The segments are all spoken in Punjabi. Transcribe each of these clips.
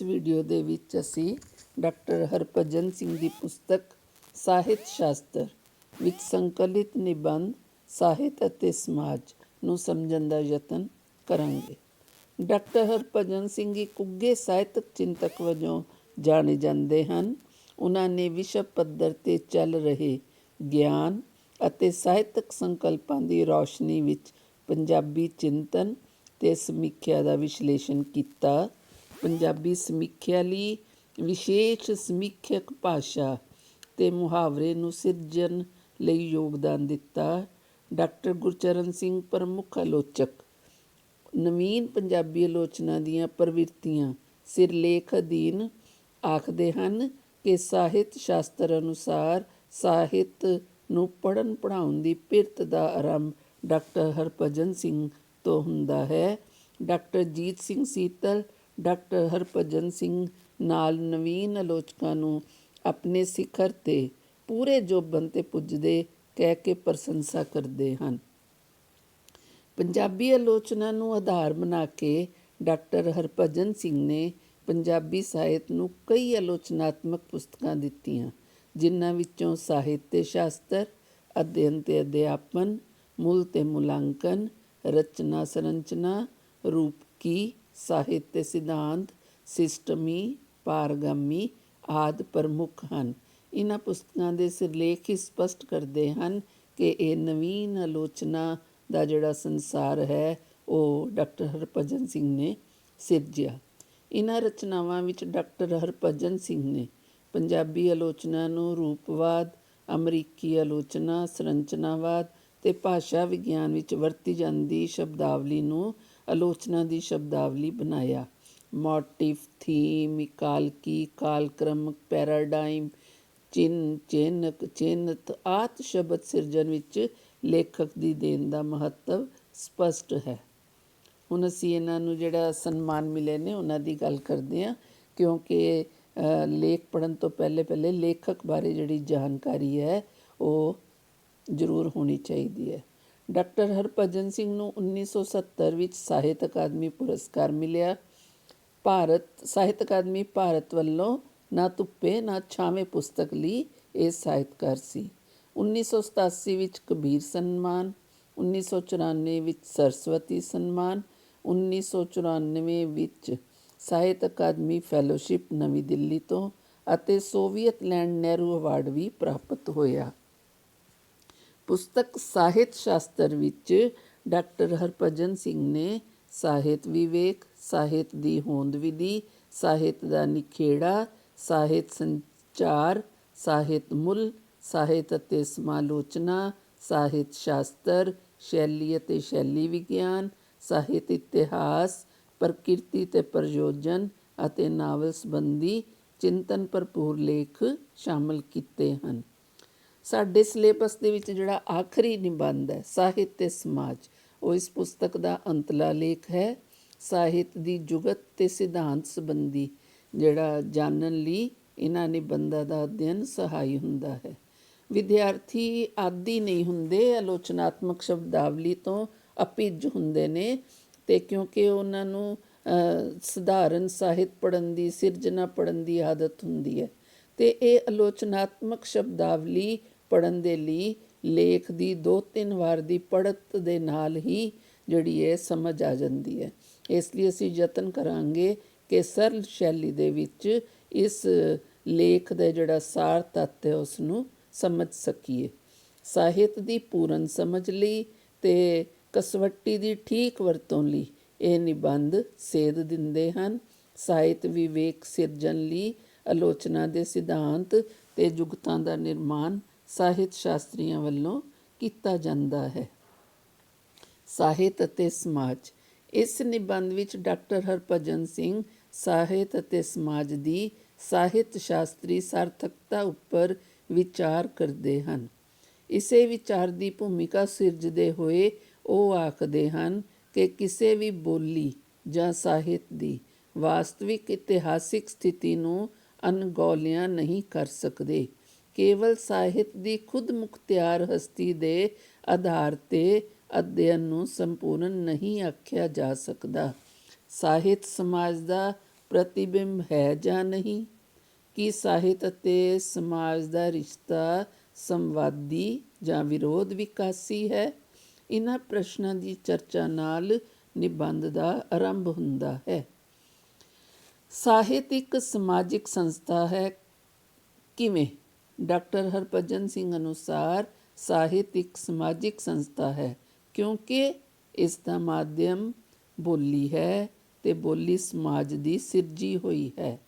ਇਸ ਵੀਡੀਓ ਦੇ ਵਿੱਚ ਅਸੀਂ ਡਾਕਟਰ ਹਰਭਜਨ ਸਿੰਘ ਦੀ ਪੁਸਤਕ ਸਾਹਿਤ ਸ਼ਾਸਤਰ ਵਿੱਚ ਸੰਕਲਿਤ ਨਿਬੰਧ, ਸਾਹਿਤ ਅਤੇ ਸਮਾਜ ਨੂੰ ਸਮਝਣ ਦਾ ਯਤਨ ਕਰਾਂਗੇ। ਡਾਕਟਰ ਹਰਭਜਨ ਸਿੰਘ ਇੱਕ ਉੱਘੇ ਸਾਹਿਤਕ ਚਿੰਤਕ ਵਜੋਂ ਜਾਣੇ ਜਾਂਦੇ ਹਨ। ਉਹਨਾਂ ਨੇ ਵਿਸ਼ਵ ਪੱਧਰ ਤੇ ਚੱਲ ਰਹੇ ਗਿਆਨ ਅਤੇ ਸਾਹਿਤਕ ਸੰਕਲਪਾਂ ਦੀ ਰੌਸ਼ਨੀ ਵਿੱਚ ਪੰਜਾਬੀ ਚਿੰਤਨ ਤੇ ਸਮੀਖਿਆ ਦਾ ਵਿਸ਼ਲੇਸ਼ਣ ਕੀਤਾ। ਪੰਜਾਬੀ ਸਮੀਖਿਆ ਲਈ ਵਿਸ਼ੇਸ਼ ਸਮੀਖਿਅਕ ਭਾਸ਼ਾ ਅਤੇ ਮੁਹਾਵਰੇ ਨੂੰ ਸਿਰਜਣ ਲਈ ਯੋਗਦਾਨ ਦਿੱਤਾ। ਡਾਕਟਰ ਗੁਰਚਰਨ ਸਿੰਘ ਪ੍ਰਮੁੱਖ ਆਲੋਚਕ, ਨਵੀਨ ਪੰਜਾਬੀ ਆਲੋਚਨਾ ਦੀਆਂ ਪ੍ਰਵਿਰਤੀਆਂ ਸਿਰਲੇਖ ਅਧੀਨ ਆਖਦੇ ਹਨ ਕਿ ਸਾਹਿਤ ਸ਼ਾਸਤਰ ਅਨੁਸਾਰ ਸਾਹਿਤ ਨੂੰ ਪੜਨ ਪੜਾਉਣ ਦੀ ਪਿਰਤ ਦਾ ਆਰੰਭ ਡਾਕਟਰ ਹਰਭਜਨ ਸਿੰਘ ਤੋਂ ਹੁੰਦਾ ਹੈ। ਡਾਕਟਰ ਜੀਤ ਸਿੰਘ ਸੀਤਲ ਡਾਕਟਰ ਹਰਭਜਨ ਸਿੰਘ ਨਾਲ ਨਵੀਨ ਆਲੋਚਕਾਂ ਨੂੰ ਆਪਣੇ ਸਿਖਰ ਤੇ ਪੂਰੇ ਜੋਬਨ ਤੇ ਪੁੱਜਦੇ ਕਹਿ ਕੇ ਪ੍ਰਸ਼ੰਸਾ ਕਰਦੇ ਹਨ। ਪੰਜਾਬੀ ਆਲੋਚਨਾ ਨੂੰ ਆਧਾਰ ਬਣਾ ਕੇ ਡਾਕਟਰ ਹਰਭਜਨ ਸਿੰਘ ਨੇ ਪੰਜਾਬੀ ਸਾਹਿਤ ਨੂੰ ਕਈ ਆਲੋਚਨਾਤਮਕ ਪੁਸਤਕਾਂ ਦਿੱਤੀਆਂ, ਜਿਨ੍ਹਾਂ ਵਿੱਚੋਂ ਸਾਹਿਤ ਤੇ ਸ਼ਾਸਤਰ, ਅਧਿਐਨ ਤੇ ਅਧਿਆਪਨ, ਮੂਲ ਤੇ ਮੁਲਾਂਕਨ, ਰਚਨਾ ਸਰੰਚਨਾ, ਰੂਪਕੀ ਸਾਹਿਤ ਤੇ ਸਿਧਾਂਤ, ਸਿਸਟਮੀ, ਪਾਰਗਮੀ ਆਦ ਪ੍ਰਮੁੱਖ ਹਨ। ਇਹਨਾਂ ਪੁਸਤਕਾਂ ਦੇ ਸਿਰਲੇਖ ਹੀ ਸਪਸ਼ਟ ਕਰਦੇ ਹਨ ਕਿ ਇਹ ਨਵੀਨ ਆਲੋਚਨਾ ਦਾ ਜਿਹੜਾ ਸੰਸਾਰ ਹੈ, ਉਹ ਡਾਕਟਰ ਹਰਭਜਨ ਸਿੰਘ ਨੇ ਸਿਰਜਿਆ। ਇਹਨਾਂ ਰਚਨਾਵਾਂ ਵਿੱਚ ਡਾਕਟਰ ਹਰਭਜਨ ਸਿੰਘ ਨੇ ਪੰਜਾਬੀ ਆਲੋਚਨਾ ਨੂੰ ਰੂਪਵਾਦ, ਅਮਰੀਕੀ ਆਲੋਚਨਾ, ਸੰਰਚਨਾਵਾਦ ਤੇ ਭਾਸ਼ਾ ਵਿਗਿਆਨ ਵਿੱਚ ਵਰਤੀ ਜਾਂਦੀ ਸ਼ਬਦਾਵਲੀ ਨੂੰ ਆਲੋਚਨਾ ਦੀ ਸ਼ਬਦਾਵਲੀ ਬਣਾਇਆ। ਮੋਟਿਵ, ਥੀਮ, ਇਕਾਲਕੀ ਕਾਲਕ੍ਰਮਕ ਪੈਰਾਡਾਈਮ, ਚਿੰਨ, ਚਿੰਨਕ, ਚਿੰਨਤ ਆਤ ਸ਼ਬਦ ਸਿਰਜਣ ਵਿੱਚ ਲੇਖਕ ਦੀ ਦੇਣ ਦਾ ਮਹੱਤਵ ਸਪਸ਼ਟ ਹੈ। ਹੁਣ ਅਸੀਂ ਇਹਨਾਂ ਨੂੰ ਜਿਹੜਾ ਸਨਮਾਨ ਮਿਲੇ ਨੇ, ਉਹਨਾਂ ਦੀ ਗੱਲ ਕਰਦੇ ਹਾਂ, ਕਿਉਂਕਿ ਲੇਖ ਪੜਨ ਤੋਂ ਪਹਿਲੇ ਪਹਿਲੇ ਲੇਖਕ ਬਾਰੇ ਜਿਹੜੀ ਜਾਣਕਾਰੀ ਹੈ, ਉਹ ਜ਼ਰੂਰ ਹੋਣੀ ਚਾਹੀਦੀ ਹੈ। ਡਾਕਟਰ ਹਰਭਜਨ ਸਿੰਘ ਨੂੰ 1970 ਵਿੱਚ ਸਾਹਿਤ ਅਕਾਦਮੀ ਪੁਰਸਕਾਰ ਮਿਲਿਆ। ਭਾਰਤ, ਸਾਹਿਤ ਅਕਾਦਮੀ ਭਾਰਤ ਵੱਲੋਂ ਨਾ ਧੁੱਪੇ, ਨਾ ਛਾਵੇਂ ਪੁਸਤਕ ਲਈ ਇਹ ਸਾਹਿਤਕਾਰ ਸੀ। 1987 ਵਿੱਚ ਕਬੀਰ ਸਨਮਾਨ 1994 ਵਿੱਚ ਸਰਸਵਤੀ ਸਨਮਾਨ 1994 ਵਿੱਚ ਸਾਹਿਤ ਅਕਾਦਮੀ ਫੈਲੋਸ਼ਿਪ ਨਵੀਂ ਦਿੱਲੀ ਤੋਂ ਅਤੇ ਸੋਵੀਅਤ ਲੈਂਡ ਨਹਿਰੂ ਅਵਾਰਡ ਵੀ ਪ੍ਰਾਪਤ ਹੋਇਆ। ਪੁਸਤਕ ਸਾਹਿਤ ਸ਼ਾਸਤਰ ਵਿੱਚ ਡਾਕਟਰ ਹਰਭਜਨ ਸਿੰਘ ਨੇ ਸਾਹਿਤ ਵਿਵੇਕ, ਸਾਹਿਤ ਦੀ ਹੋਂਦ ਵਿਧੀ, ਸਾਹਿਤ ਦਾ ਨਿਖੇੜਾ, ਸਾਹਿਤ ਸੰਚਾਰ, ਸਾਹਿਤ ਮੁੱਲ, ਸਾਹਿਤ ਅਤੇ ਸਮਾਲੋਚਨਾ, ਸਾਹਿਤ ਸ਼ਾਸਤਰ, ਸ਼ੈਲੀ ਅਤੇ ਸ਼ੈਲੀ ਵਿਗਿਆਨ, ਸਾਹਿਤ ਇਤਿਹਾਸ, ਪ੍ਰਕਿਰਤੀ ਤੇ ਪ੍ਰਯੋਜਨ ਅਤੇ ਨਾਵਲ ਸੰਬੰਧੀ ਚਿੰਤਨ ਭਰਪੂਰ ਲੇਖ ਸ਼ਾਮਲ ਕੀਤੇ ਹਨ। ਸਾਡੇ ਸਿਲੇਬਸ ਦੇ ਵਿੱਚ ਜਿਹੜਾ ਆਖਰੀ ਨਿਬੰਧ ਹੈ, ਸਾਹਿਤ ਤੇ ਸਮਾਜ, ਉਹ ਇਸ ਪੁਸਤਕ ਦਾ ਅੰਤਲਾ ਲੇਖ ਹੈ। ਸਾਹਿਤ ਦੀ ਜੁਗਤ ਤੇ ਸਿਧਾਂਤ ਸੰਬੰਧੀ ਜਿਹੜਾ ਜਾਣਨ ਲਈ ਇਹਨਾਂ ਨਿਬੰਧਾਂ ਦਾ ਅਧਿਐਨ ਸਹਾਈ ਹੁੰਦਾ ਹੈ। ਵਿਦਿਆਰਥੀ ਆਦੀ ਨਹੀਂ ਹੁੰਦੇ, ਆਲੋਚਨਾਤਮਕ ਸ਼ਬਦਾਵਲੀ ਤੋਂ ਅਪਿੱਜ ਹੁੰਦੇ ਨੇ ਤੇ ਕਿਉਂਕਿ ਉਹਨਾਂ ਨੂੰ ਸਧਾਰਨ ਸਾਹਿਤ ਪੜਨ ਦੀ, ਸਿਰਜਣਾ ਪੜਨ ਦੀ ਆਦਤ ਹੁੰਦੀ ਹੈ। ਤੇ ਇਹ ਆਲੋਚਨਾਤਮਕ ਸ਼ਬਦਾਵਲੀ ਪੜਨ ਦੇ ਲਈ ਲੇਖ ਦੀ ਦੋ ਤਿੰਨ ਵਾਰ ਦੀ ਪੜਤ ਦੇ ਨਾਲ ਹੀ ਜਿਹੜੀ ਹੈ, ਸਮਝ ਆ ਜਾਂਦੀ ਹੈ। ਇਸ ਲਈ ਅਸੀਂ ਯਤਨ ਕਰਾਂਗੇ ਕਿ ਸਰਲ ਸ਼ੈਲੀ ਦੇ ਵਿੱਚ ਇਸ ਲੇਖ ਦਾ ਜਿਹੜਾ ਸਾਰ ਤੱਤ ਹੈ ਉਸ ਨੂੰ ਸਮਝ ਸਕੀਏ। ਸਾਹਿਤ ਦੀ ਪੂਰਨ ਸਮਝ ਲਈ ਤੇ ਕਸਵੱਟੀ ਦੀ ਠੀਕ ਵਰਤੋਂ ਲਈ ਇਹ ਨਿਬੰਧ ਸੇਧ ਦਿੰਦੇ ਹਨ। ਸਾਹਿਤ ਵਿਵੇਕ ਸਿਰਜਣ ਲਈ ਆਲੋਚਨਾ ਦੇ ਸਿਧਾਂਤ ਤੇ ਜੁਗਤਾਂ ਦਾ ਨਿਰਮਾਣ ਸਾਹਿਤ ਸ਼ਾਸਤਰੀਆਂ ਵੱਲੋਂ ਕੀਤਾ ਜਾਂਦਾ ਹੈ। ਸਾਹਿਤ ਅਤੇ ਸਮਾਜ। ਇਸ ਨਿਬੰਧ ਵਿੱਚ ਡਾਕਟਰ ਹਰਭਜਨ ਸਿੰਘ ਸਾਹਿਤ ਅਤੇ ਸਮਾਜ ਦੀ ਸਾਹਿਤ ਸ਼ਾਸਤਰੀ ਸਾਰਥਕਤਾ ਉੱਪਰ ਵਿਚਾਰ ਕਰਦੇ ਹਨ। ਇਸੇ ਵਿਚਾਰ ਦੀ ਭੂਮਿਕਾ ਸਿਰਜਦੇ ਹੋਏ ਉਹ ਆਖਦੇ ਹਨ ਕਿ ਕਿਸੇ ਵੀ ਬੋਲੀ ਜਾਂ ਸਾਹਿਤ ਦੀ ਵਾਸਤਵਿਕ ਇਤਿਹਾਸਿਕ ਸਥਿਤੀ ਨੂੰ ਅਣਗੌਲਿਆ ਨਹੀਂ ਕਰ ਸਕਦੇ। ਕੇਵਲ ਸਾਹਿਤ ਦੀ ਖੁਦ ਮੁਖਤਿਆਰ ਹਸਤੀ ਦੇ ਆਧਾਰ ਤੇ ਅਧਿਐਨ ਨੂੰ ਸੰਪੂਰਨ ਨਹੀਂ ਆਖਿਆ ਜਾ ਸਕਦਾ। ਸਾਹਿਤ ਸਮਾਜ ਦਾ ਪ੍ਰਤੀਬਿੰਬ ਹੈ ਜਾਂ ਨਹੀਂ? ਕੀ ਸਾਹਿਤ ਅਤੇ ਸਮਾਜ ਦਾ ਰਿਸ਼ਤਾ ਸੰਵਾਦੀ ਜਾਂ ਵਿਰੋਧ ਵਿਕਾਸੀ ਹੈ? ਇਹਨਾਂ ਪ੍ਰਸ਼ਨਾਂ ਦੀ ਚਰਚਾ ਨਾਲ ਨਿਬੰਧ ਦਾ ਆਰੰਭ ਹੁੰਦਾ ਹੈ। ਸਾਹਿਤ ਇੱਕ ਸਮਾਜਿਕ ਸੰਸਥਾ ਹੈ। ਕਿਵੇਂ? ਡਾਕਟਰ ਹਰਭਜਨ ਸਿੰਘ ਅਨੁਸਾਰ ਸਾਹਿਤ ਇੱਕ ਸਮਾਜਿਕ ਸੰਸਥਾ ਹੈ, ਕਿਉਂਕਿ ਇਸ ਦਾ ਮਾਧਿਅਮ ਬੋਲੀ ਹੈ ਤੇ ਬੋਲੀ ਸਮਾਜ ਦੀ ਸਿਰਜੀ ਹੋਈ ਹੈ।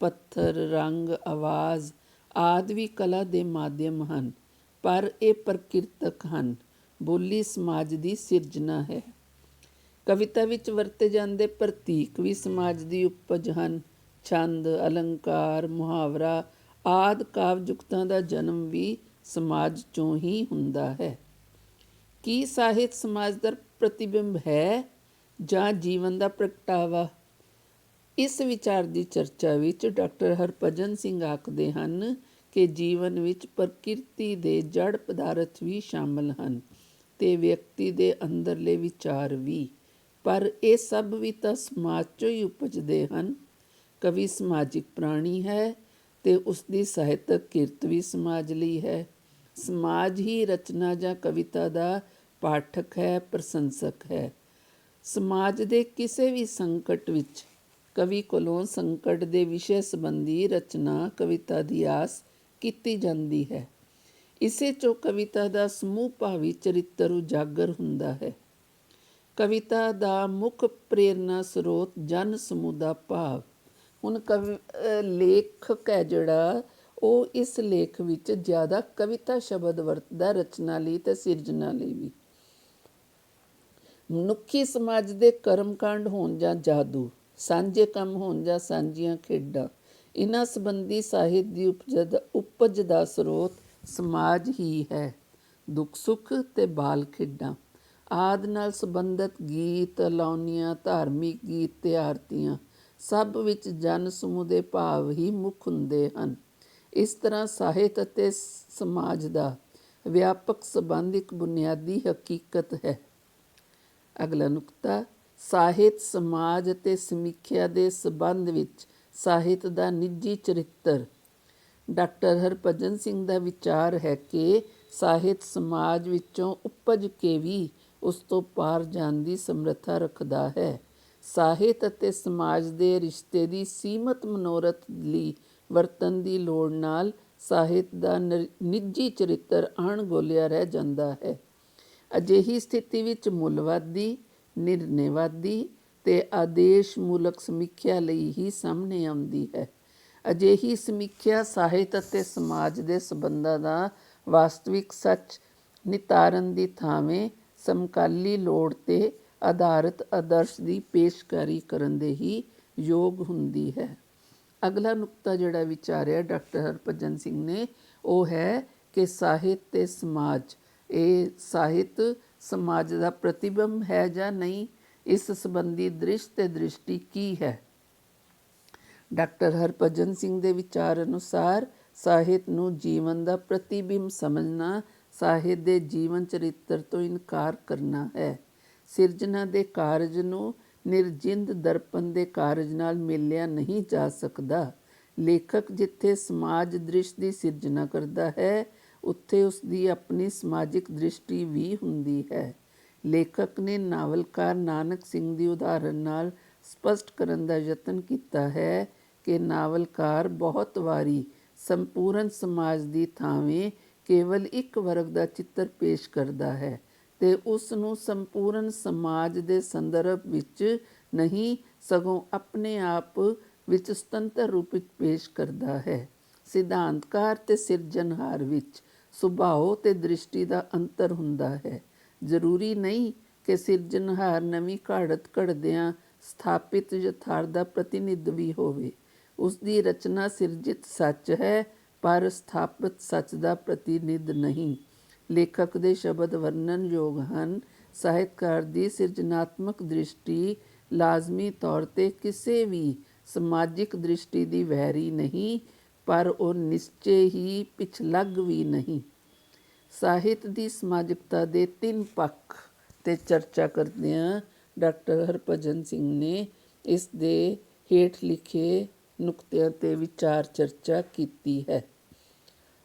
ਪੱਥਰ, ਰੰਗ, ਆਵਾਜ਼ ਆਦਿ ਵੀ ਕਲਾ ਦੇ ਮਾਧਿਅਮ ਹਨ, ਪਰ ਇਹ ਪ੍ਰਕਿਰਤਕ ਹਨ। ਬੋਲੀ ਸਮਾਜ ਦੀ ਸਿਰਜਣਾ ਹੈ। ਕਵਿਤਾ ਵਿੱਚ ਵਰਤੇ ਜਾਂਦੇ ਪ੍ਰਤੀਕ ਵੀ ਸਮਾਜ ਦੀ ਉਪਜ ਹਨ। ਛੰਦ, ਅਲੰਕਾਰ, ਮੁਹਾਵਰਾ ਆਦ ਕਾਵਜੁਕਤਾਂ ਦਾ ਜਨਮ ਵੀ ਸਮਾਜ ਚੋਂ ਹੀ ਹੁੰਦਾ ਹੈ। ਕੀ ਸਾਹਿਤ ਸਮਾਜ ਦਾ ਪ੍ਰਤੀਬਿੰਬ ਹੈ ਜਾਂ ਜੀਵਨ ਦਾ ਪ੍ਰਗਟਾਵਾ? ਇਸ ਵਿਚਾਰ ਦੀ ਚਰਚਾ ਵਿੱਚ ਡਾਕਟਰ ਹਰਭਜਨ ਸਿੰਘ ਆਖਦੇ ਹਨ ਕਿ ਜੀਵਨ ਵਿੱਚ ਪ੍ਰਕਿਰਤੀ ਦੇ ਜੜ ਪਦਾਰਥ ਵੀ ਸ਼ਾਮਲ ਹਨ ਤੇ ਵਿਅਕਤੀ ਦੇ ਅੰਦਰਲੇ ਵਿਚਾਰ ਵੀ। ਪਰ ਇਹ ਸਭ ਵੀ ਤਾਂ ਸਮਾਜ ਚੋਂ ਹੀ ਉਪਜਦੇ ਹਨ। ਕਵੀ ਸਮਾਜਿਕ ਪ੍ਰਾਣੀ ਹੈ ਤੇ ਉਸ ਦੀ ਸਾਹਿਤਕ ਕਿਰਤ ਵੀ ਸਮਾਜ ਲਈ ਹੈ। ਸਮਾਜ ਹੀ ਰਚਨਾ ਜਾਂ ਕਵਿਤਾ ਦਾ ਪਾਠਕ ਹੈ, ਪ੍ਰਸ਼ੰਸਕ ਹੈ। ਸਮਾਜ ਦੇ ਕਿਸੇ ਵੀ ਸੰਕਟ ਵਿੱਚ ਕਵੀ ਕੋਲੋਂ ਸੰਕਟ ਦੇ ਵਿਸ਼ੇ ਸੰਬੰਧੀ ਰਚਨਾ, ਕਵਿਤਾ ਦੀ ਆਸ ਕੀਤੀ ਜਾਂਦੀ ਹੈ। ਇਸੇ ਚੋਂ ਕਵਿਤਾ ਦਾ ਸਮੂਹ ਭਾਵੀ ਚਰਿੱਤਰ ਉਜਾਗਰ ਹੁੰਦਾ ਹੈ। ਕਵਿਤਾ ਦਾ ਮੁੱਖ ਪ੍ਰੇਰਨਾ ਸਰੋਤ ਜਨ ਸਮੂਹ ਦਾ ਭਾਵ ਹੁਣ ਕਵੀ ਲੇਖਕ ਹੈ ਜਿਹੜਾ, ਉਹ ਇਸ ਲੇਖ ਵਿੱਚ ਜ਼ਿਆਦਾ ਕਵਿਤਾ ਸ਼ਬਦ ਵਰਤਦਾ ਰਚਨਾ ਲਈ ਤੇ ਸਿਰਜਣਾ ਲਈ ਵੀ। ਮਨੁੱਖੀ ਸਮਾਜ ਦੇ ਕਰਮਕਾਂਡ ਹੋਣ ਜਾਂ ਜਾਦੂ, ਸਾਂਝੇ ਕੰਮ ਹੋਣ ਜਾਂ ਸਾਂਝੀਆਂ ਖੇਡਾਂ, ਇਹਨਾਂ ਸੰਬੰਧੀ ਸਾਹਿਤ ਦੀ ਉਪਜ ਉਪਜ ਦਾ ਸਰੋਤ ਸਮਾਜ ਹੀ ਹੈ। ਦੁੱਖ, ਸੁੱਖ ਤੇ ਬਾਲ ਖੇਡਾਂ, ਆਦ ਨਾਲ ਸੰਬੰਧਿਤ ਗੀਤ, ਲਾਉਣੀਆਂ, ਧਾਰਮਿਕ ਗੀਤ ਤੇ ਆਰਤੀਆਂ ਸਭ ਵਿੱਚ ਜਨ ਸਮੂਹ ਦੇ ਭਾਵ ਹੀ ਮੁੱਖ ਹੁੰਦੇ ਹਨ। ਇਸ ਤਰ੍ਹਾਂ ਸਾਹਿਤ ਅਤੇ ਸਮਾਜ ਦਾ ਵਿਆਪਕ ਸੰਬੰਧ ਇੱਕ ਬੁਨਿਆਦੀ ਹਕੀਕਤ ਹੈ। ਅਗਲਾ ਨੁਕਤਾ, ਸਾਹਿਤ, ਸਮਾਜ ਅਤੇ ਸਮੀਖਿਆ ਦੇ ਸਬੰਧ ਵਿੱਚ ਸਾਹਿਤ ਦਾ ਨਿੱਜੀ ਚਰਿੱਤਰ। ਡਾਕਟਰ ਹਰਭਜਨ ਸਿੰਘ ਦਾ ਵਿਚਾਰ ਹੈ ਕਿ ਸਾਹਿਤ ਸਮਾਜ ਵਿੱਚੋਂ ਉਪਜ ਕੇ ਵੀ ਉਸ ਤੋਂ ਪਾਰ ਜਾਣ ਦੀ ਸਮਰੱਥਾ ਰੱਖਦਾ ਹੈ। ਸਾਹਿਤ ਅਤੇ ਸਮਾਜ ਦੇ ਰਿਸ਼ਤੇ ਦੀ ਸੀਮਤ ਮਨੋਰਥ ਲਈ ਵਰਤਨ ਦੀ ਲੋੜ ਨਾਲ ਸਾਹਿਤ ਦਾ ਨਿ- ਨਿੱਜੀ ਚਰਿੱਤਰ ਅਣਗੋਲਿਆ ਰਹਿ ਜਾਂਦਾ ਹੈ। ਅਜਿਹੀ ਸਥਿਤੀ ਵਿੱਚ ਮੁੱਲਵਾਦੀ, ਨਿਰਨੇਵਾਦੀ ਤੇ ਆਦੇਸ਼ ਮੂਲਕ ਸਮੀਖਿਆ ਲਈ ਹੀ ਸਾਹਮਣੇ ਆਉਂਦੀ ਹੈ। ਅਜਿਹੀ ਸਮੀਖਿਆ ਸਾਹਿਤ ਅਤੇ ਸਮਾਜ ਦੇ ਸੰਬੰਧਾਂ ਦਾ ਵਾਸਤਵਿਕ ਸੱਚ ਨਿਤਾਰਨ ਦੀ ਥਾਵੇਂ ਸਮਕਾਲੀ ਲੋੜ ਤੇ ਆਧਾਰਿਤ ਆਦਰਸ਼ ਦੀ ਪੇਸ਼ਕਾਰੀ ਕਰਨ ਦੇ ਹੀ ਯੋਗ ਹੁੰਦੀ ਹੈ। ਅਗਲਾ ਨੁਕਤਾ ਜਿਹੜਾ ਵਿਚਾਰਿਆ ਡਾਕਟਰ ਹਰਭਜਨ ਸਿੰਘ ਨੇ, ਉਹ ਹੈ ਕਿ ਸਾਹਿਤ ਤੇ ਸਮਾਜ। ਇਹ ਸਾਹਿਤ ਸਮਾਜ ਦਾ ਪ੍ਰਤੀਬਿੰਬ ਹੈ ਜਾਂ ਨਹੀਂ, ਇਸ ਸੰਬੰਧੀ ਦ੍ਰਿਸ਼ ਤੇ ਦ੍ਰਿਸ਼ਟੀ ਕੀ ਹੈ? ਡਾਕਟਰ ਹਰਭਜਨ ਸਿੰਘ ਦੇ ਵਿਚਾਰ ਅਨੁਸਾਰ, ਸਾਹਿਤ ਨੂੰ ਜੀਵਨ ਦਾ ਪ੍ਰਤੀਬਿੰਬ ਸਮਝਣਾ, ਸਾਹਿਤ ਦੇ ਜੀਵਨ ਚਰਿੱਤਰ ਤੋਂ ਇਨਕਾਰ ਕਰਨਾ ਹੈ। ਸਿਰਜਣਾ ਦੇ ਕਾਰਜ ਨੂੰ ਨਿਰਜਿੰਦ ਦਰਪਣ ਦੇ ਕਾਰਜ ਨਾਲ ਮਿਲਿਆ ਨਹੀਂ ਜਾ ਸਕਦਾ। ਲੇਖਕ ਜਿੱਥੇ ਸਮਾਜ ਦ੍ਰਿਸ਼ ਦੀ ਸਿਰਜਣਾ ਕਰਦਾ ਹੈ, ਉੱਥੇ ਉਸ ਦੀ ਆਪਣੀ ਸਮਾਜਿਕ ਦ੍ਰਿਸ਼ਟੀ ਵੀ ਹੁੰਦੀ ਹੈ। ਲੇਖਕ ਨੇ ਨਾਵਲਕਾਰ ਨਾਨਕ ਸਿੰਘ ਦੀ ਉਦਾਹਰਨ ਨਾਲ ਸਪਸ਼ਟ ਕਰਨ ਦਾ ਯਤਨ ਕੀਤਾ ਹੈ ਕਿ ਨਾਵਲਕਾਰ ਬਹੁਤ ਵਾਰੀ ਸੰਪੂਰਨ ਸਮਾਜ ਦੀ ਥਾਵੇਂ ਕੇਵਲ ਇੱਕ ਵਰਗ ਦਾ ਚਿੱਤਰ ਪੇਸ਼ ਕਰਦਾ ਹੈ। ਤੇ ਉਸ ਨੂੰ ਸੰਪੂਰਨ ਸਮਾਜ ਦੇ ਸੰਦਰਭ ਵਿੱਚ ਨਹੀਂ, ਸਗੋਂ ਆਪਣੇ ਆਪ ਵਿੱਚ ਸੁਤੰਤਰ ਰੂਪ ਵਿੱਚ ਪੇਸ਼ ਕਰਦਾ ਹੈ। ਸਿਧਾਂਤਕਾਰ ਤੇ ਸਿਰਜਣਹਾਰ ਵਿੱਚ ਸੁਭਾਅ ਤੇ ਦ੍ਰਿਸ਼ਟੀ ਦਾ ਅੰਤਰ ਹੁੰਦਾ ਹੈ। ਜ਼ਰੂਰੀ ਨਹੀਂ ਕਿ ਸਿਰਜਣਹਾਰ ਨਵੀਂ ਘੜਤ ਘੜਦਿਆਂ ਸਥਾਪਿਤ ਯਥਾਰਥ ਦਾ ਪ੍ਰਤੀਨਿਧ ਵੀ ਹੋਵੇ। ਉਸ ਦੀ ਰਚਨਾ ਸਿਰਜਿਤ ਸੱਚ ਹੈ, ਪਰ ਸਥਾਪਿਤ ਸੱਚ ਦਾ ਪ੍ਰਤੀਨਿਧ ਨਹੀਂ। ਲੇਖਕ ਦੇ ਸ਼ਬਦ ਵਰਣਨਯੋਗ ਹਨ। ਸਾਹਿਤਕਾਰ ਦੀ ਸਿਰਜਣਾਤਮਕ ਦ੍ਰਿਸ਼ਟੀ ਲਾਜ਼ਮੀ ਤੌਰ ਤੇ ਕਿਸੇ ਵੀ ਸਮਾਜਿਕ ਦ੍ਰਿਸ਼ਟੀ ਦੀ ਵਹਿਰੀ ਨਹੀਂ, ਪਰ ਉਹ ਨਿਸ਼ਚੇ ਹੀ ਪਿਛਲੱਗ ਵੀ ਨਹੀਂ। ਸਾਹਿਤ ਦੀ ਸਮਾਜਿਕਤਾ ਦੇ ਤਿੰਨ ਪੱਖ ਤੇ ਚਰਚਾ ਕਰਦਿਆਂ ਡਾਕਟਰ ਹਰਭਜਨ ਸਿੰਘ ਨੇ ਇਸ ਦੇ ਹੇਠ ਲਿਖੇ ਨੁਕਤਿਆਂ ਤੇ ਵਿਚਾਰ ਚਰਚਾ ਕੀਤੀ ਹੈ।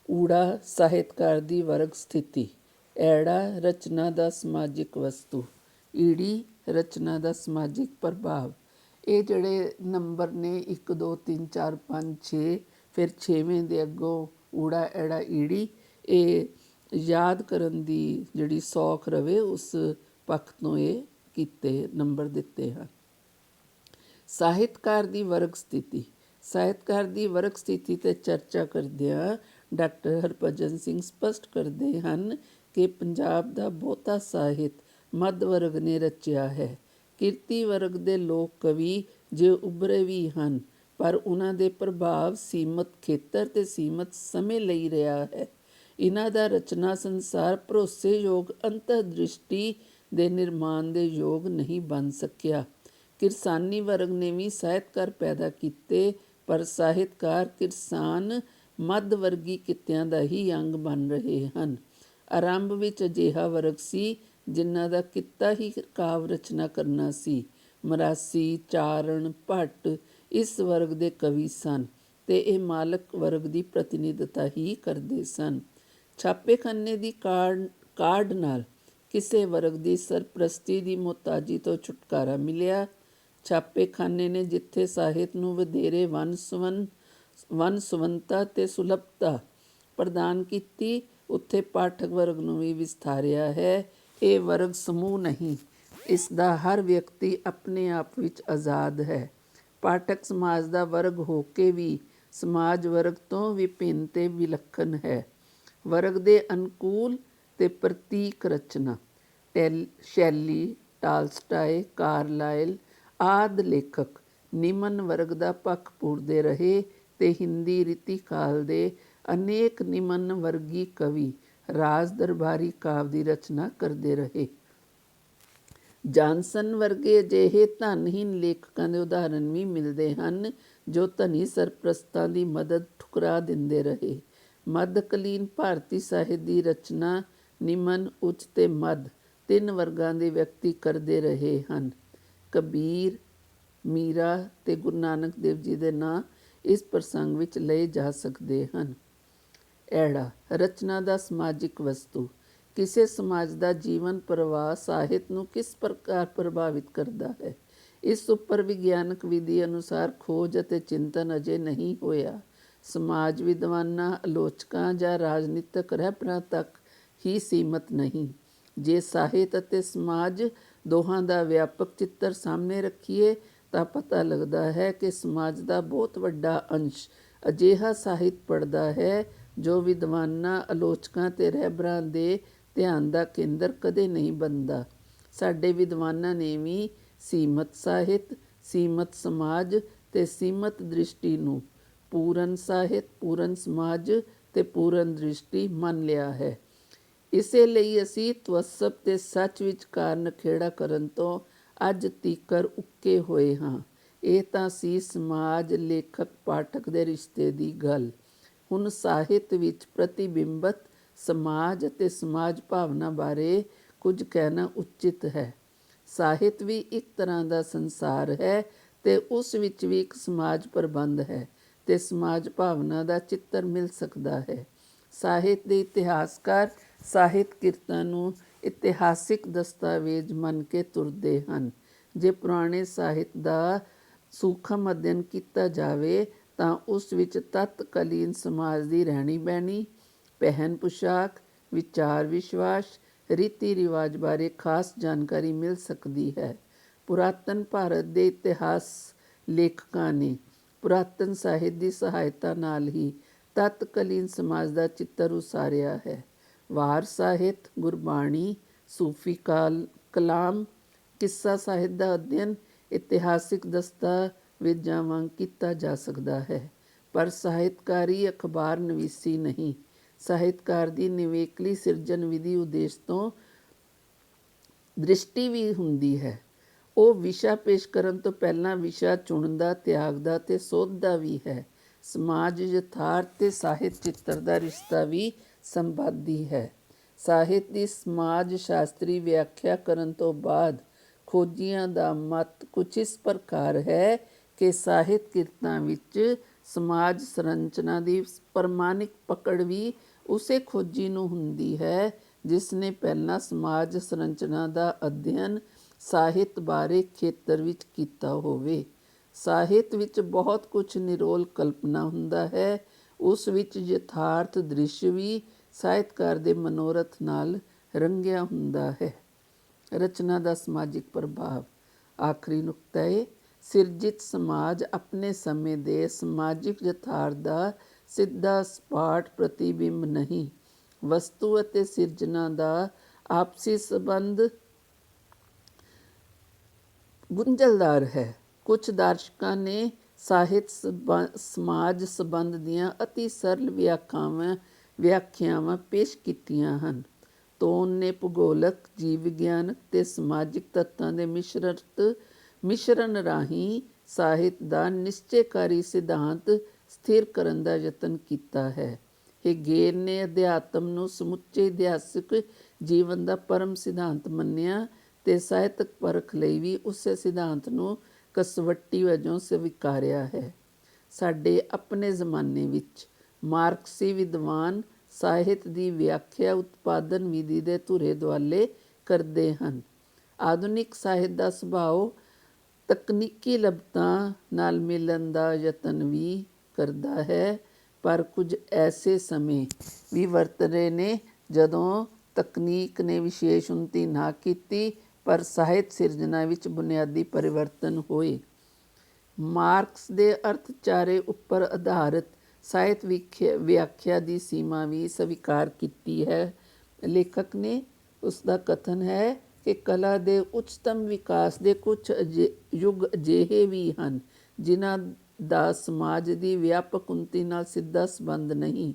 ਊੜਾ ਸਾਹਿਤਕਾਰ ਦੀ ਵਰਗ ਸਥਿਤੀ। ਐੜਾ ਰਚਨਾ ਦਾ ਸਮਾਜਿਕ ਵਸਤੂ। ਈੜੀ ਰਚਨਾ ਦਾ ਸਮਾਜਿਕ ਪ੍ਰਭਾਵ। ਇਹ ਜਿਹੜੇ ਨੰਬਰ ਨੇ 1 2 3 4 5 6 ਫਿਰ 6ਵੇਂ ਦੇ ਅੱਗੋਂ ਊੜਾ, ਐੜਾ, ਈੜੀ, ਇਹ ਯਾਦ ਕਰਨ ਦੀ ਜਿਹੜੀ ਸੌਖ ਰਵੇ, ਉਸ ਪੱਖ ਤੋਂ ਇਹ ਕੀਤੇ, ਨੰਬਰ ਦਿੱਤੇ ਹਨ। ਸਾਹਿਤਕਾਰ ਦੀ ਵਰਗ ਸਥਿਤੀ। ਸਾਹਿਤਕਾਰ ਦੀ ਵਰਗ ਸਥਿਤੀ ਤੇ ਚਰਚਾ ਕਰਦਿਆਂ ਡਾਕਟਰ ਹਰਭਜਨ ਸਿੰਘ ਸਪਸ਼ਟ ਕਰਦੇ ਹਨ ਕਿ ਪੰਜਾਬ ਦਾ ਬਹੁਤਾ ਸਾਹਿਤ ਮੱਧ ਵਰਗ ਨੇ ਰਚਿਆ ਹੈ। ਕਿਰਤੀ ਵਰਗ ਦੇ ਲੋਕ ਕਵੀ ਜੇ ਉਭਰੇ ਵੀ ਹਨ, ਪਰ ਉਹਨਾਂ ਦੇ ਪ੍ਰਭਾਵ ਸੀਮਤ ਖੇਤਰ ਤੇ ਸੀਮਤ ਸਮੇਂ ਲਈ ਰਿਹਾ ਹੈ। ਇਹਨਾਂ ਦਾ ਰਚਨਾ ਸੰਸਾਰ ਭਰੋਸੇਯੋਗ ਅੰਤਰਦ੍ਰਿਸ਼ਟੀ ਦੇ ਨਿਰਮਾਣ ਦੇ ਯੋਗ ਨਹੀਂ ਬਣ ਸਕਿਆ। ਕਿਰਸਾਨੀ ਵਰਗ ਨੇ ਵੀ ਸਾਹਿਤਕਾਰ ਪੈਦਾ ਕੀਤੇ, ਪਰ ਸਾਹਿਤਕਾਰ ਕਿਰਸਾਨ ਮੱਧ ਵਰਗੀ ਕਿੱਤਿਆਂ ਦਾ ਹੀ ਅੰਗ ਬਣ ਰਹੇ ਹਨ। ਆਰੰਭ ਵਿੱਚ ਅਜਿਹਾ ਵਰਗ ਸੀ, ਜਿਨ੍ਹਾਂ ਦਾ ਕਿੱਤਾ ਹੀ ਕਾਵ ਰਚਨਾ ਕਰਨਾ ਸੀ। ਮਰਾਸੀ, ਚਾਰਣ, ਭੱਟ ਇਸ ਵਰਗ ਦੇ ਕਵੀ ਸਨ ਤੇ ਇਹ ਮਾਲਕ ਵਰਗ ਦੀ ਪ੍ਰਤੀਨਿਧਤਾ ਹੀ ਕਰਦੇ ਸਨ। ਛਾਪੇਖਾਨੇ ਦੀ ਕਾਢ ਕਾਢ ਨਾਲ ਕਿਸੇ ਵਰਗ ਦੀ ਸਰਪ੍ਰਸਤੀ ਦੀ ਮੁਹਤਾਜੀ ਤੋਂ ਛੁਟਕਾਰਾ ਮਿਲਿਆ। ਛਾਪੇਖਾਨੇ ਨੇ ਜਿੱਥੇ ਸਾਹਿਤ ਨੂੰ ਵਧੇਰੇ ਵੰਨ-ਸੁਵੰਨ ਵੰਨ-ਸੁਵੰਨਤਾ ਤੇ ਸੁਲਭਤਾ ਪ੍ਰਦਾਨ ਕੀਤੀ, ਉੱਥੇ ਪਾਠਕ ਵਰਗ ਨੂੰ ਵੀ ਵਿਸਥਾਰਿਆ ਹੈ। ਇਹ ਵਰਗ ਸਮੂਹ ਨਹੀਂ, ਇਸ ਦਾ ਹਰ ਵਿਅਕਤੀ ਆਪਣੇ ਆਪ ਵਿੱਚ ਆਜ਼ਾਦ ਹੈ। ਪਾਠਕ ਸਮਾਜ ਦਾ ਵਰਗ ਹੋ ਕੇ ਵੀ ਸਮਾਜ ਵਰਗ ਤੋਂ ਵਿਭਿੰਨ ਤੇ ਵਿਲੱਖਣ ਹੈ। ਵਰਗ ਦੇ ਅਨੁਕੂਲ ਤੇ ਪ੍ਰਤੀਕ ਰਚਨਾ, ਟੈਲ, ਸ਼ੈਲੀ, ਟਾਲਸਟਾਏ ਕਾਰਲਾਈਲ ਆਦ ਲੇਖਕ ਨਿਮਨ ਵਰਗ ਦਾ ਪੱਖ ਪੂਰਦੇ ਰਹੇ। ਤੇ ਹਿੰਦੀ ਰੀਤੀ ਕਾਲ ਦੇ ਅਨੇਕ ਨਿਮਨ ਵਰਗੀ ਕਵੀ ਰਾਜ ਦਰਬਾਰੀ ਕਾਵ ਦੀ ਰਚਨਾ ਕਰਦੇ ਰਹੇ। ਜਾਨਸਨ ਵਰਗੇ ਅਜਿਹੇ ਧਨਹੀਨ ਲੇਖਕਾਂ ਦੇ ਉਦਾਹਰਨ ਵੀ ਮਿਲਦੇ ਹਨ, ਜੋ ਧਨੀ ਸਰਪ੍ਰਸਤਾਂ ਦੀ ਮਦਦ ਠੁਕਰਾ ਦਿੰਦੇ ਰਹੇ। ਮੱਧਕਾਲੀਨ ਭਾਰਤੀ ਸਾਹਿਤ ਦੀ ਰਚਨਾ ਨਿਮਨ, ਉੱਚ ਤੇ ਮੱਧ ਤਿੰਨ ਵਰਗਾਂ ਦੇ ਵਿਅਕਤੀ ਕਰਦੇ ਰਹੇ ਹਨ। ਕਬੀਰ, ਮੀਰਾ ਤੇ ਗੁਰੂ ਨਾਨਕ ਦੇਵ ਜੀ ਦੇ ਨਾਂ ਇਸ ਪ੍ਰਸੰਗ ਵਿੱਚ ਲਏ ਜਾ ਸਕਦੇ ਹਨ। ਐੜਾ, ਰਚਨਾ ਦਾ ਸਮਾਜਿਕ ਵਸਤੂ। ਕਿਸੇ ਸਮਾਜ ਦਾ ਜੀਵਨ ਪ੍ਰਵਾਹ ਸਾਹਿਤ ਨੂੰ ਕਿਸ ਪ੍ਰਕਾਰ ਪ੍ਰਭਾਵਿਤ ਕਰਦਾ ਹੈ? ਇਸ ਉੱਪਰ ਵਿਗਿਆਨਕ ਵਿਧੀ ਅਨੁਸਾਰ ਖੋਜ ਅਤੇ ਚਿੰਤਨ ਅਜੇ ਨਹੀਂ ਹੋਇਆ। ਸਮਾਜ ਵਿਦਵਾਨਾਂ, ਆਲੋਚਕਾਂ ਜਾਂ ਰਾਜਨੀਤਿਕ ਰਹਿਬਰਾਂ ਤੱਕ ਹੀ ਸੀਮਤ ਨਹੀਂ। ਜੇ ਸਾਹਿਤ ਅਤੇ ਸਮਾਜ ਦੋਹਾਂ ਦਾ ਵਿਆਪਕ ਚਿੱਤਰ ਸਾਹਮਣੇ ਰੱਖੀਏ ਤਾਂ ਪਤਾ ਲੱਗਦਾ ਹੈ ਕਿ ਸਮਾਜ ਦਾ ਬਹੁਤ ਵੱਡਾ ਅੰਸ਼ ਅਜਿਹਾ ਸਾਹਿਤ ਪੜਦਾ ਹੈ ਜੋ ਵਿਦਵਾਨਾਂ, ਆਲੋਚਕਾਂ ਤੇ ਰਹਿਬਰਾਂ ਦੇ ਧਿਆਨ ਦਾ ਕੇਂਦਰ ਕਦੇ ਨਹੀਂ ਬਣਦਾ। ਸਾਡੇ ਵਿਦਵਾਨਾਂ ਨੇ ਵੀ ਸੀਮਤ ਸਾਹਿਤ, ਸੀਮਤ ਸਮਾਜ ਤੇ ਸੀਮਤ ਦ੍ਰਿਸ਼ਟੀ ਨੂੰ ਪੂਰਨ ਸਾਹਿਤ, ਪੂਰਨ ਸਮਾਜ ਤੇ ਪੂਰਨ ਦ੍ਰਿਸ਼ਟੀ ਮੰਨ ਲਿਆ ਹੈ। ਇਸੇ ਲਈ ਅਸੀਂ ਤਵਸਬ ਤੇ ਸੱਚ ਵਿਚਕਾਰ ਕਾਰਨ ਕਰਨ ਤੋਂ ਅੱਜ ਤੀਕਰ ਉੱਕੇ ਹੋਏ ਹਾਂ। ਇਹ ਤਾਂ ਸੀ ਸਮਾਜ ਲੇਖਕ ਪਾਠਕ ਦੇ ਰਿਸ਼ਤੇ ਦੀ ਗੱਲ। ਹੁਣ ਸਾਹਿਤ ਵਿੱਚ ਪ੍ਰਤੀਬਿੰਬਤ ਸਮਾਜ ਅਤੇ ਸਮਾਜ ਭਾਵਨਾ ਬਾਰੇ ਕੁਝ ਕਹਿਣਾ ਉਚਿਤ ਹੈ। ਸਾਹਿਤ ਵੀ ਇੱਕ ਤਰ੍ਹਾਂ ਦਾ ਸੰਸਾਰ ਹੈ ਤੇ ਉਸ ਵਿੱਚ ਵੀ ਇੱਕ ਸਮਾਜ ਪ੍ਰਬੰਧ ਹੈ ਤੇ ਸਮਾਜ ਭਾਵਨਾ ਦਾ ਚਿੱਤਰ ਮਿਲ ਸਕਦਾ ਹੈ। ਸਾਹਿਤ ਦੇ ਇਤਿਹਾਸਕਾਰ ਸਾਹਿਤ ਕਿਰਤਾਂ ਨੂੰ ਇਤਿਹਾਸਿਕ ਦਸਤਾਵੇਜ਼ ਮੰਨ ਕੇ ਤੁਰਦੇ ਹਨ। ਜੇ ਪੁਰਾਣੇ ਸਾਹਿਤ ਦਾ ਸੂਖਮ ਅਧਿਐਨ ਕੀਤਾ ਜਾਵੇ, ਤਾਂ ਉਸ ਵਿੱਚ ਤਤਕਾਲੀਨ ਸਮਾਜ ਦੀ ਰਹਿਣੀ ਬਹਿਣੀ, ਪਹਿਨ ਪੁਸ਼ਾਕ, ਵਿਚਾਰ ਵਿਸ਼ਵਾਸ, ਰੀਤੀ ਰਿਵਾਜ ਬਾਰੇ ਖਾਸ ਜਾਣਕਾਰੀ ਮਿਲ ਸਕਦੀ ਹੈ। ਪੁਰਾਤਨ ਭਾਰਤ ਦੇ ਇਤਿਹਾਸ ਲੇਖਕਾਂ ਨੇ ਪੁਰਾਤਨ ਸਾਹਿਤ ਦੀ ਸਹਾਇਤਾ ਨਾਲ ਹੀ ਤਤਕਾਲੀਨ ਸਮਾਜ ਦਾ ਚਿੱਤਰ ਉਸਾਰਿਆ ਹੈ। ਵਾਰ ਸਾਹਿਤ, ਗੁਰਬਾਣੀ, ਸੂਫੀ ਕਾਲ, ਕਲਾਮ, ਕਿੱਸਾ ਸਾਹਿਤ ਦਾ ਅਧਿਐਨ, ਇਤਿਹਾਸਿਕ ਦਸਤਾਵੇਜ਼ਾਂ ਵਾਂਗ ਕੀਤਾ ਜਾ ਸਕਦਾ ਹੈ। ਪਰ ਸਾਹਿਤਕਾਰੀ ਅਖਬਾਰ ਨਵੀਸੀ ਨਹੀਂ। ਸਾਹਿਤਕਾਰ ਦੀ ਨਿਵੇਕਲੀ ਸਿਰਜਣ ਵਿਧੀ ਉਦੇਸ਼ ਤੋਂ ਦ੍ਰਿਸ਼ਟੀ ਵੀ ਹੁੰਦੀ ਹੈ। ਉਹ ਵਿਸ਼ਾ ਪੇਸ਼ ਕਰਨ ਤੋਂ ਪਹਿਲਾਂ ਵਿਸ਼ਾ ਚੁਣਦਾ ਤਿਆਗਦਾ ਤੇ ਸੋਧਦਾ ਵੀ ਹੈ। ਸਮਾਜ, ਯਥਾਰਥ ਤੇ ਸਾਹਿਤ ਚਿੱਤਰ ਦਾ ਰਿਸ਼ਤਾ ਵੀ ਸੰਵਾਦੀ ਹੈ। ਸਾਹਿਤ ਦੀ ਸਮਾਜ ਸ਼ਾਸਤਰੀ ਵਿਆਖਿਆ ਕਰਨ ਤੋਂ ਬਾਅਦ ਖੋਜੀਆਂ ਦਾ ਮਤ ਕੁਝ ਇਸ ਪ੍ਰਕਾਰ ਹੈ ਕਿ ਸਾਹਿਤ ਕਿਰਤਾਂ ਵਿੱਚ ਸਮਾਜ ਸੰਰਚਨਾ ਦੀ ਪ੍ਰਮਾਣਿਕ ਪਕੜ ਵੀ ਉਸੇ ਖੋਜੀ ਨੂੰ ਹੁੰਦੀ ਹੈ, ਜਿਸ ਨੇ ਪਹਿਲਾਂ ਸਮਾਜ ਸੰਰਚਨਾ ਦਾ ਅਧਿਐਨ ਸਾਹਿਤ ਬਾਰੇ ਖੇਤਰ ਵਿੱਚ ਕੀਤਾ ਹੋਵੇ। ਸਾਹਿਤ ਵਿੱਚ ਬਹੁਤ ਕੁਝ ਨਿਰੋਲ ਕਲਪਨਾ ਹੁੰਦਾ ਹੈ। ਉਸ ਵਿੱਚ ਯਥਾਰਥ ਦ੍ਰਿਸ਼ ਵੀ ਸਾਹਿਤਕਾਰ ਦੇ ਮਨੋਰਥ ਨਾਲ ਰੰਗਿਆ ਹੁੰਦਾ ਹੈ। ਰਚਨਾ ਦਾ ਸਮਾਜਿਕ ਪ੍ਰਭਾਵ। ਆਖਰੀ ਨੁਕਤਾ ਹੈ ਸਿਰਜਿਤ ਸਮਾਜ ਆਪਣੇ ਸਮੇਂ ਦੇ ਸਮਾਜਿਕ ਯਥਾਰਥ ਦਾ ਸਿੱਧਾ ਸਪਾਟ ਪ੍ਰਤੀਬਿੰਬ ਨਹੀਂ। ਵਸਤੂ ਅਤੇ ਸਿਰਜਣਾ ਦਾ ਆਪਸੀ ਸੰਬੰਧ ਗੁੰਝਲਦਾਰ ਹੈ। ਕੁਝ ਦਰਸ਼ਕਾਂ ਨੇ ਸਾਹਿਤ ਸਬੰ- ਸਮਾਜ ਸੰਬੰਧ ਦੀਆਂ ਅਤੀ ਸਰਲ ਵਿਆਖਿਆਵਾਂ ਵਿਆਖਿਆਵਾਂ ਪੇਸ਼ ਕੀਤੀਆਂ ਹਨ। ਤੋਨ ਨੇ ਭੂਗੋਲਕ, ਜੀਵ ਵਿਗਿਆਨਕ ਤੇ ਸਮਾਜਿਕ ਤੱਤਾਂ ਦੇ ਮਿਸ਼ਰਤ, ਮਿਸ਼ਰਣ ਰਾਹੀਂ ਸਾਹਿਤ ਦਾ ਨਿਸ਼ਚੈਕਾਰੀ ਸਿਧਾਂਤ ਸਥਿਰ ਕਰਨ ਦਾ ਯਤਨ ਕੀਤਾ ਹੈ। ਹੇਗੇਲ ਨੇ ਅਧਿਆਤਮ ਨੂੰ ਸਮੁੱਚੇ ਇਤਿਹਾਸਿਕ ਜੀਵਨ ਦਾ ਪਰਮ ਸਿਧਾਂਤ ਮੰਨਿਆ ਤੇ ਸਾਹਿਤਕ ਪਰਖ ਲਈ ਵੀ ਉਸੇ ਸਿਧਾਂਤ ਨੂੰ ਕਸਵੱਟੀ ਵਜੋਂ ਸਵੀਕਾਰਿਆ ਹੈ। ਸਾਡੇ ਆਪਣੇ ਜ਼ਮਾਨੇ ਵਿੱਚ ਮਾਰਕਸੀ ਵਿਦਵਾਨ ਸਾਹਿਤ ਦੀ ਵਿਆਖਿਆ ਉਤਪਾਦਨ ਵਿਧੀ ਦੇ ਧੁਰੇ ਦੁਆਲੇ ਕਰਦੇ ਹਨ। ਆਧੁਨਿਕ ਸਾਹਿਤ ਦਾ ਸੁਭਾਅ ਤਕਨੀਕੀ ਲਬਤਾਂ ਨਾਲ ਮਿਲਣ ਦਾ ਯਤਨ ਵੀ ਕਰਦਾ ਹੈ, ਪਰ ਕੁਝ ਐਸੇ ਸਮੇਂ ਵੀ ਵਰਤ ਰਹੇ ਨੇ ਜਦੋਂ ਤਕਨੀਕ ਨੇ ਵਿਸ਼ੇਸ਼ ਉન્નਤੀ ਨਾ ਕੀਤੀ ਪਰ ਸਾਹਿਤ ਸਿਰਜਣਾ ਵਿੱਚ ਬੁਨਿਆਦੀ ਪਰਿਵਰਤਨ ਹੋਏ। ਮਾਰਕਸ ਦੇ ਅਰਥਚਾਰੇ ਉੱਪਰ ਆਧਾਰਿਤ ਸਾਹਿਤ ਵਿਖਿਆ- ਵਿਆਖਿਆ ਦੀ ਸੀਮਾ ਵੀ ਸਵੀਕਾਰ ਕੀਤੀ ਹੈ। ਲੇਖਕ ਨੇ ਉਸ ਦਾ ਕਥਨ ਹੈ ਕਿ ਕਲਾ ਦੇ ਉੱਚਤਮ ਵਿਕਾਸ ਦੇ ਕੁਝ ਅਜੇ- ਯੁੱਗ ਅਜਿਹੇ ਵੀ ਹਨ, ਜਿਨ੍ਹਾਂ ਦਾ ਸਮਾਜ ਦੀ ਵਿਆਪਕ ਉન્નਤੀ ਨਾਲ ਸਿੱਧਾ ਸੰਬੰਧ ਨਹੀਂ।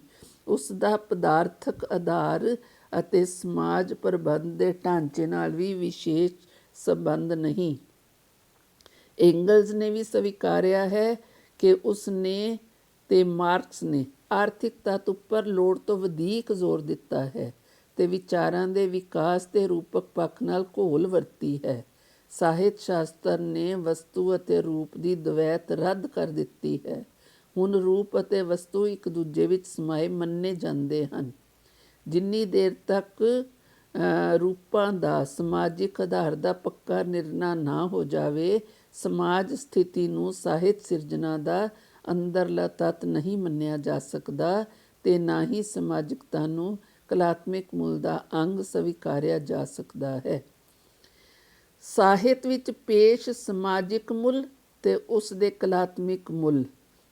ਉਸ ਦਾ ਪਦਾਰਥਕ ਆਧਾਰ ਅਤੇ ਸਮਾਜ ਪ੍ਰਬੰਧ ਦੇ ਢਾਂਚੇ ਨਾਲ ਵੀ ਵਿਸ਼ੇਸ਼ ਸੰਬੰਧ ਨਹੀਂ। ਐਂਗਲਸ ਨੇ ਵੀ ਸਵੀਕਾਰਿਆ ਹੈ ਕਿ ਉਸ ਨੇ ਤੇ ਮਾਰਕਸ ਨੇ ਆਰਥਿਕ ਤੱਤ ਉੱਪਰ ਲੋੜ ਤੋਂ ਵਧੇਕ ਜ਼ੋਰ ਦਿੱਤਾ ਹੈ ਤੇ ਵਿਚਾਰਾਂ ਦੇ ਵਿਕਾਸ ਤੇ ਰੂਪਕ ਪੱਖ ਨਾਲ ਘੋਲ ਵਰਤੀ ਹੈ। ਸਾਹਿਤ ਸ਼ਾਸਤਰ ਨੇ ਵਸਤੂ ਅਤੇ ਰੂਪ ਦੀ ਦਵੈਤ ਰੱਦ ਕਰ ਦਿੱਤੀ ਹੈ। ਹੁਣ ਰੂਪ ਅਤੇ ਵਸਤੂ ਇੱਕ ਦੂਜੇ ਵਿੱਚ ਸਮਾਏ ਮੰਨੇ ਜਾਂਦੇ ਹਨ। ਜਿੰਨੀ ਦੇਰ ਤੱਕ ਰੂਪਾਂ ਦਾ, ਸਮਾਜਿਕ ਆਧਾਰ ਦਾ ਪੱਕਾ ਨਿਰਣਾ ਨਾ ਹੋ ਜਾਵੇ, ਸਮਾਜ ਸਥਿਤੀ ਨੂੰ ਸਾਹਿਤ ਸਿਰਜਣਾ ਦਾ ਅੰਦਰਲਾ ਤੱਤ ਨਹੀਂ ਮੰਨਿਆ ਜਾ ਸਕਦਾ ਤੇ ਨਾ ਹੀ ਸਮਾਜਿਕਤਾ ਨੂੰ ਕਲਾਤਮਿਕ ਮੁੱਲ ਦਾ ਅੰਗ ਸਵੀਕਾਰਿਆ ਜਾ ਸਕਦਾ ਹੈ। ਸਾਹਿਤ ਵਿੱਚ ਪੇਸ਼ ਸਮਾਜਿਕ ਮੁੱਲ ਤੇ ਉਸ ਦੇ ਕਲਾਤਮਿਕ ਮੁੱਲ,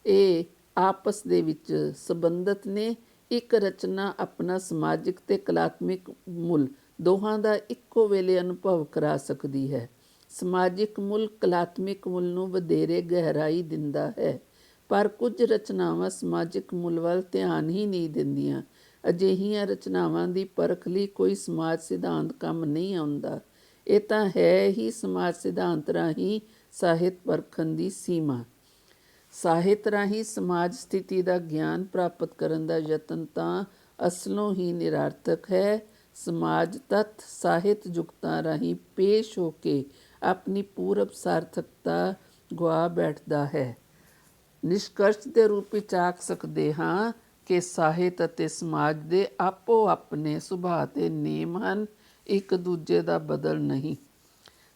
ਇਹ ਆਪਸ ਦੇ ਵਿੱਚ ਸੰਬੰਧਿਤ ਨੇ। ਇੱਕ ਰਚਨਾ ਆਪਣਾ ਸਮਾਜਿਕ ਅਤੇ ਕਲਾਤਮਿਕ ਮੁੱਲ ਦੋਹਾਂ ਦਾ ਇੱਕੋ ਵੇਲੇ ਅਨੁਭਵ ਕਰਾ ਸਕਦੀ ਹੈ। ਸਮਾਜਿਕ ਮੁੱਲ ਕਲਾਤਮਿਕ ਮੁੱਲ ਨੂੰ ਵਧੇਰੇ ਗਹਿਰਾਈ ਦਿੰਦਾ ਹੈ, ਪਰ ਕੁਝ ਰਚਨਾਵਾਂ ਸਮਾਜਿਕ ਮੁੱਲ ਵੱਲ ਧਿਆਨ ਹੀ ਨਹੀਂ ਦਿੰਦੀਆਂ। ਅਜਿਹੀਆਂ ਰਚਨਾਵਾਂ ਦੀ ਪਰਖ ਲਈ ਕੋਈ ਸਮਾਜ ਸਿਧਾਂਤ ਕੰਮ ਨਹੀਂ ਆਉਂਦਾ। ਇਹ ਤਾਂ ਹੈ ਹੀ ਸਮਾਜ ਸਿਧਾਂਤ ਰਾਹੀਂ ਸਾਹਿਤ ਪਰਖਣ ਦੀ ਸੀਮਾ। ਸਾਹਿਤ ਰਾਹੀਂ ਸਮਾਜ ਸਥਿਤੀ ਦਾ ਗਿਆਨ ਪ੍ਰਾਪਤ ਕਰਨ ਦਾ ਯਤਨ ਤਾਂ ਅਸਲੋਂ ਹੀ ਨਿਰਾਰਥਕ ਹੈ। ਸਮਾਜ ਤੱਤ ਸਾਹਿਤ ਜੁਗਤਾਂ ਰਾਹੀਂ ਪੇਸ਼ ਹੋ ਕੇ ਆਪਣੀ ਪੂਰਬ ਸਾਰਥਕਤਾ ਗਵਾ ਬੈਠਦਾ ਹੈ। ਨਿਸ਼ਕਰਸ਼ ਦੇ ਰੂਪ ਵਿੱਚ ਆਖ ਸਕਦੇ ਹਾਂ ਕਿ ਸਾਹਿਤ ਅਤੇ ਸਮਾਜ ਦੇ ਆਪੋ ਆਪਣੇ ਸੁਭਾਅ ਤੇ ਨੇਮ ਹਨ, ਇੱਕ ਦੂਜੇ ਦਾ ਬਦਲ ਨਹੀਂ।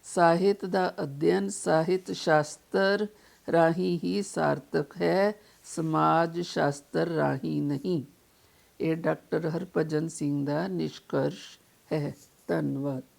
ਸਾਹਿਤ ਦਾ ਅਧਿਐਨ ਸਾਹਿਤ ਸ਼ਾਸਤਰ ਰਾਹੀਂ ਹੀ ਸਾਰਥਕ ਹੈ, ਸਮਾਜ ਸ਼ਾਸਤਰ ਰਾਹੀਂ ਨਹੀਂ। ਇਹ ਡਾਕਟਰ ਹਰਭਜਨ ਸਿੰਘ ਦਾ ਨਿਸ਼ਕਰਸ਼ ਹੈ। ਧੰਨਵਾਦ।